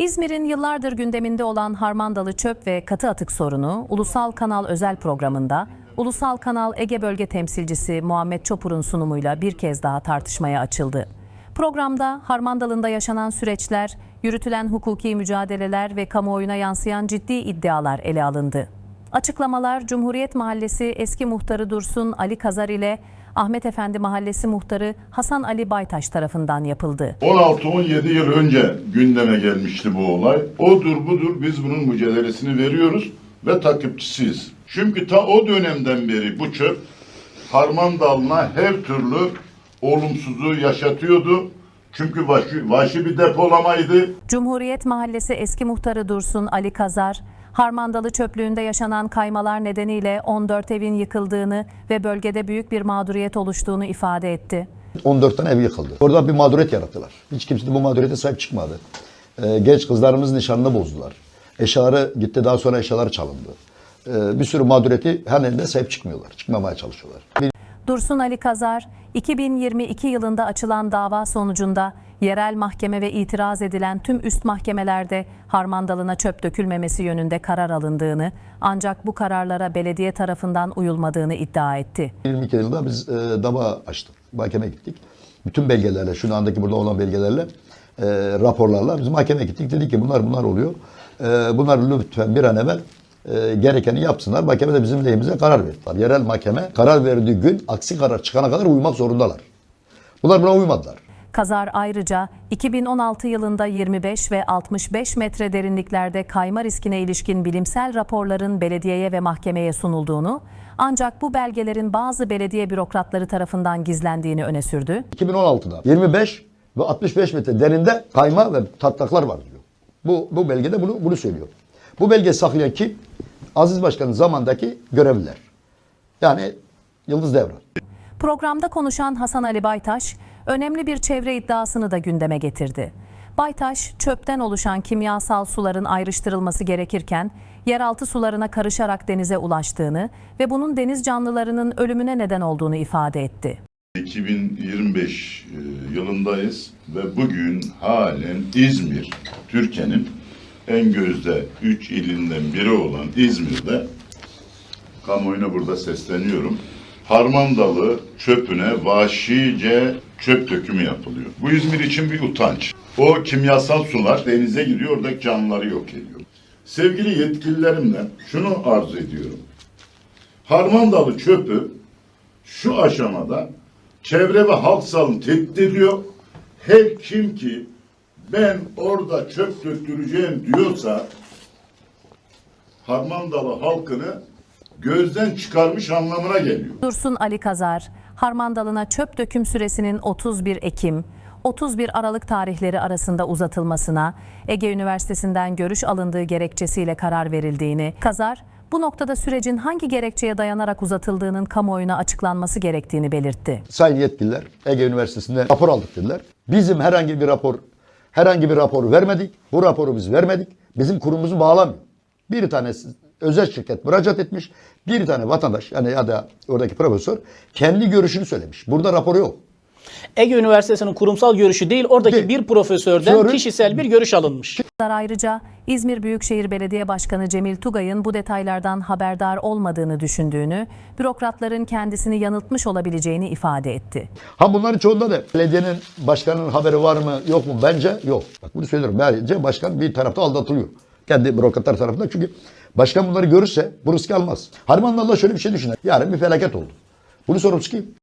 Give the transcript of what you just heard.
İzmir'in yıllardır gündeminde olan harmandalı çöp ve katı atık sorunu Ulusal Kanal özel programında Ulusal Kanal Ege Bölge Temsilcisi Muhammed Çopur'un sunumuyla bir kez daha tartışmaya açıldı. Programda Harmandalı'nda yaşanan süreçler, yürütülen hukuki mücadeleler ve kamuoyuna yansıyan ciddi iddialar ele alındı. Açıklamalar Cumhuriyet Mahallesi eski muhtarı Dursun Ali Kazar ile Ahmet Efendi Mahallesi muhtarı Hasan Ali Baytaş tarafından yapıldı. 16-17 yıl önce gündeme gelmişti bu olay. Odur budur biz bunun mücadelesini veriyoruz ve takipçisiyiz. Çünkü ta o dönemden beri bu çöp harman dalına her türlü olumsuzluğu yaşatıyordu. Çünkü vahşi, vahşi bir depolamaydı. Cumhuriyet Mahallesi eski muhtarı Dursun Ali Kazar, Harmandalı çöplüğünde yaşanan kaymalar nedeniyle 14 evin yıkıldığını ve bölgede büyük bir mağduriyet oluştuğunu ifade etti. 14 tane ev yıkıldı. Orada bir mağduriyet yarattılar. Hiç kimse de bu mağduriyete sahip çıkmadı. Ee, genç kızlarımızın nişanını bozdular. Eşyaları gitti daha sonra eşyaları çalındı. Ee, bir sürü mağduriyeti her elinde sahip çıkmıyorlar. Çıkmamaya çalışıyorlar. Bir Dursun Ali Kazar, 2022 yılında açılan dava sonucunda yerel mahkeme ve itiraz edilen tüm üst mahkemelerde Harmandalı'na çöp dökülmemesi yönünde karar alındığını ancak bu kararlara belediye tarafından uyulmadığını iddia etti. 22 yılında biz e, dava açtık. Mahkemeye gittik. Bütün belgelerle, şu andaki burada olan belgelerle, e, raporlarla biz mahkemeye gittik. Dedik ki bunlar bunlar oluyor. E, bunlar lütfen bir an evvel e, gerekeni yapsınlar. Mahkeme de bizim lehimize karar verdi. Tabii Yerel mahkeme karar verdiği gün aksi karar çıkana kadar uymak zorundalar. Bunlar buna uymadılar. Kazar ayrıca 2016 yılında 25 ve 65 metre derinliklerde kayma riskine ilişkin bilimsel raporların belediyeye ve mahkemeye sunulduğunu, ancak bu belgelerin bazı belediye bürokratları tarafından gizlendiğini öne sürdü. 2016'da 25 ve 65 metre derinde kayma ve tatlaklar var diyor. Bu, bu belgede bunu, bunu söylüyor. Bu belgeyi saklayan kim? Aziz Başkan'ın zamandaki görevliler. Yani Yıldız Devran. Programda konuşan Hasan Ali Baytaş, önemli bir çevre iddiasını da gündeme getirdi. Baytaş, çöpten oluşan kimyasal suların ayrıştırılması gerekirken, yeraltı sularına karışarak denize ulaştığını ve bunun deniz canlılarının ölümüne neden olduğunu ifade etti. 2025 e, yılındayız ve bugün halen İzmir, Türkiye'nin en gözde 3 ilinden biri olan İzmir'de kamuoyuna burada sesleniyorum. Harmandalı çöpüne vahşice çöp dökümü yapılıyor. Bu İzmir için bir utanç. O kimyasal sular denize gidiyor, oradaki canlıları yok ediyor. Sevgili yetkililerimden şunu arzu ediyorum. Harmandalı çöpü şu aşamada çevre ve halk sağlığını tehdit ediyor. Her kim ki ben orada çöp döktüreceğim diyorsa Harmandalı halkını gözden çıkarmış anlamına geliyor. Dursun Ali Kazar, Harmandalı'na çöp döküm süresinin 31 Ekim, 31 Aralık tarihleri arasında uzatılmasına Ege Üniversitesi'nden görüş alındığı gerekçesiyle karar verildiğini, Kazar, bu noktada sürecin hangi gerekçeye dayanarak uzatıldığının kamuoyuna açıklanması gerektiğini belirtti. Sayın yetkililer Ege Üniversitesi'nde rapor aldık dediler. Bizim herhangi bir rapor herhangi bir rapor vermedik. Bu raporu biz vermedik. Bizim kurumumuzu bağlamıyor. Bir tane özel şirket müracaat etmiş. Bir tane vatandaş yani ya da oradaki profesör kendi görüşünü söylemiş. Burada raporu yok. Ege Üniversitesi'nin kurumsal görüşü değil, oradaki Değil. bir profesörden Sonra- kişisel bir görüş alınmış. Ayrıca İzmir Büyükşehir Belediye Başkanı Cemil Tugay'ın bu detaylardan haberdar olmadığını düşündüğünü, bürokratların kendisini yanıltmış olabileceğini ifade etti. Ha bunların çoğunda da belediyenin başkanının haberi var mı yok mu? Bence yok. Bak bunu söylüyorum. Bence başkan bir tarafta aldatılıyor. Kendi bürokratlar tarafından. Çünkü başkan bunları görürse bu riski almaz. Harmanlı Allah şöyle bir şey düşünür. Yarın bir felaket oldu. Bunu sorumlusu kim?